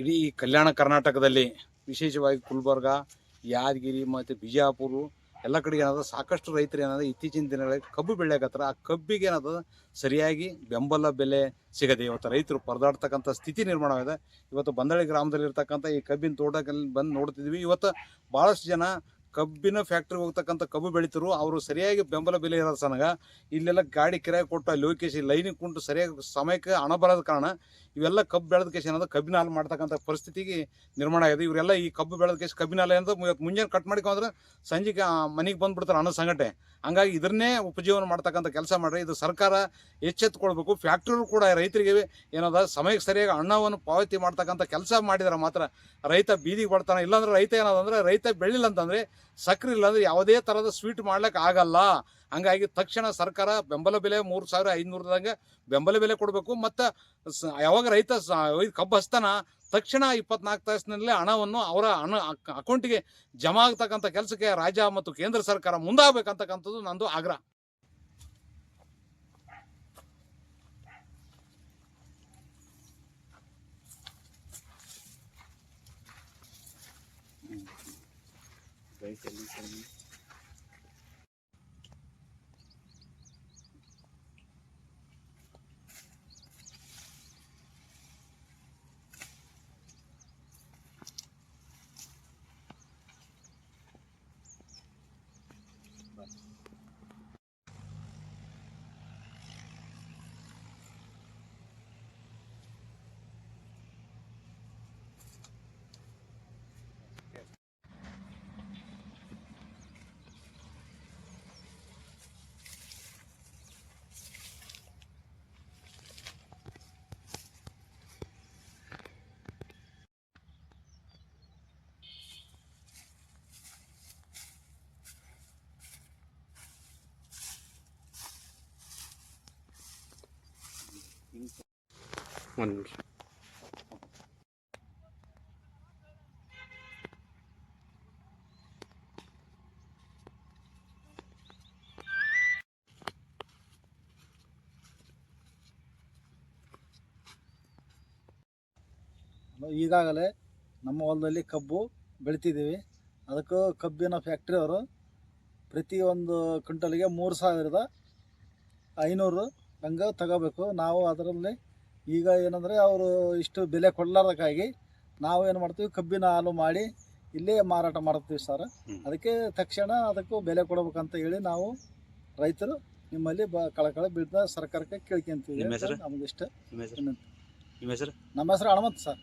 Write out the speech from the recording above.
ಇಡೀ ಕಲ್ಯಾಣ ಕರ್ನಾಟಕದಲ್ಲಿ, ವಿಶೇಷವಾಗಿ ಗುಲ್ಬರ್ಗ ಯಾದಗಿರಿ ಮತ್ತು ಬಿಜಾಪುರ, ಎಲ್ಲ ಕಡೆಗೆ ಏನದ ಸಾಕಷ್ಟು ರೈತರು ಏನದ ಇತ್ತೀಚಿನ ದಿನಗಳಲ್ಲಿ ಕಬ್ಬು ಬೆಳೆಯಕತ್ತಾರ. ಆ ಕಬ್ಬಿಗೆ ಏನದ ಸರಿಯಾಗಿ ಬೆಂಬಲ ಬೆಲೆ ಸಿಗದೆ, ಇವತ್ತು ರೈತರು ಪರದಾಡ್ತಕ್ಕಂಥ ಸ್ಥಿತಿ ನಿರ್ಮಾಣವಾಗಿದೆ. ಇವತ್ತು ಬಂದಳಿ ಗ್ರಾಮದಲ್ಲಿರ್ತಕ್ಕಂಥ ಈ ಕಬ್ಬಿನ ತೋಟದಲ್ಲಿ ಬಂದು ನೋಡ್ತಿದ್ವಿ. ಇವತ್ತು ಭಾಳಷ್ಟು ಜನ ಕಬ್ಬಿನ ಫ್ಯಾಕ್ಟ್ರಿಗೆ ಹೋಗ್ತಕ್ಕಂಥ ಕಬ್ಬು ಬೆಳಿತರು, ಅವರು ಸರಿಯಾಗಿ ಬೆಂಬಲ ಬೆಲೆ ಇರೋದು ಸನಗ ಇಲ್ಲೆಲ್ಲ ಗಾಡಿ ಕಿರಾಯ ಕೊಟ್ಟು ಅಲ್ಲಿ ಹೋಗಿ ಲೈನಿಗೆ ಕುಂಟು ಸರಿಯಾಗಿ ಸಮಯಕ್ಕೆ ಹಣ ಬರೋದ ಕಾರಣ ಇವೆಲ್ಲ ಕಬ್ಬು ಬೆಳೆದ ಕೇಸ್ ಏನದ ಕಬ್ಬಿನ ಹಾಲು ಮಾಡ್ತಕ್ಕಂಥ ಪರಿಸ್ಥಿತಿಗೆ ನಿರ್ಮಾಣ ಆಗಿದೆ. ಇವರೆಲ್ಲ ಈ ಕಬ್ಬು ಬೆಳೆದ ಕೇಸ್ ಕಬ್ಬಿನ ಹಾಲು ಅಂತ ಮುಂಜಾನೆ ಕಟ್ ಮಾಡಿಕೊಂಡ್ರೆ ಸಂಜೆಗೆ ಮನೆಗೆ ಬಂದ್ಬಿಡ್ತಾರೆ ಅನ್ನೋ ಸಂಘಟನೆ ಹಂಗಾಗಿ ಇದನ್ನೇ ಉಪಜೀವನ ಮಾಡ್ತಕ್ಕಂಥ ಕೆಲಸ ಮಾಡ್ರಿ. ಇದು ಸರ್ಕಾರ ಎಚ್ಚೆತ್ತುಕೊಳ್ಬೇಕು ಫ್ಯಾಕ್ಟ್ರಿಗಳು ಕೂಡ ರೈತರಿಗೆ ಏನದ ಸಮಯಕ್ಕೆ ಸರಿಯಾಗಿ ಹಣವನ್ನು ಪಾವತಿ ಮಾಡ್ತಕ್ಕಂಥ ಕೆಲಸ ಮಾಡಿದ್ರೆ ಮಾತ್ರ ರೈತ ಬೀದಿಗೆ ಬರ್ತಾನೆ ಇಲ್ಲಾಂದ್ರೆ ರೈತ ಏನದಂದ್ರೆ ರೈತ ಬೆಳಿಲ್ಲ ಅಂತಂದ್ರೆ ಸಕ್ಕರೆ ಇಲ್ಲಾಂದ್ರೆ ಯಾವುದೇ ಥರದ ಸ್ವೀಟ್ ಮಾಡ್ಲಿಕ್ಕೆ ಆಗಲ್ಲ. ಹಂಗಾಗಿ ತಕ್ಷಣ ಸರ್ಕಾರ ಬೆಂಬಲ ಬೆಲೆ ಮೂರು ಸಾವಿರ ಐದುನೂರದಂಗೆ ಬೆಂಬಲ ಬೆಲೆ ಕೊಡಬೇಕು. ಮತ್ತು ಯಾವಾಗ ರೈತ ಕಬ್ಬು ಹಸ್ತಾನ ತಕ್ಷಣ ಇಪ್ಪತ್ನಾಲ್ಕು ತಾಸಿನಲ್ಲಿ ಹಣವನ್ನು ಅವರ ಹಣ, ಅಕ್- ಅಕೌಂಟಿಗೆ ಜಮಾ ಆಗ್ತಕ್ಕಂಥ ಕೆಲಸಕ್ಕೆ ರಾಜ್ಯ ಮತ್ತು ಕೇಂದ್ರ ಸರ್ಕಾರ ಮುಂದಾಗಬೇಕಂತಕ್ಕಂಥದ್ದು ನಂದು ಆಗ್ರಹ. 没什么声音 ಈಗಾಗಲೇ ನಮ್ಮ ಹೊಲದಲ್ಲಿ ಕಬ್ಬು ಬೆಳಿತಿದ್ದೀವಿ. ಅದಕ್ಕೂ ಕಬ್ಬಿನ ಫ್ಯಾಕ್ಟ್ರಿಯವರು ಪ್ರತಿ ಒಂದು ಕ್ವಿಂಟಲ್ಗೆ ಮೂರು ಸಾವಿರದ ಐನೂರು ಹಂಗೆ ತಗೋಬೇಕು. ನಾವು ಅದರಲ್ಲಿ ಈಗ ಏನಂದರೆ ಅವರು ಇಷ್ಟು ಬೆಲೆ ಕೊಡಲಾರ್ದಕ್ಕಾಗಿ ನಾವು ಏನು ಮಾಡ್ತೀವಿ ಕಬ್ಬಿನ ಹಾಲು ಮಾಡಿ ಇಲ್ಲೇ ಮಾರಾಟ ಮಾಡ್ತೀವಿ ಸರ್ ಅದಕ್ಕೆ ತಕ್ಷಣ ಅದಕ್ಕೂ ಬೆಲೆ ಕೊಡಬೇಕಂತ ಹೇಳಿ ನಾವು ರೈತರು ನಿಮ್ಮಲ್ಲಿ ಬ ಕಳಕಳ ಬಿದ್ದ ಸರ್ಕಾರಕ್ಕೆ ಕೇಳ್ಕೊಂತೀವಿ ನಿಮ್ಮ ಹೆಸರು? ನಮ್ಗೆ ಇಷ್ಟ. ನಿಮ್ಮ ಹೆಸರು? ನಿಮ್ಮ ಹೆಸರು? ನಮ್ಮ ಹೆಸರು ಹನುಮಂತ್ ಸರ್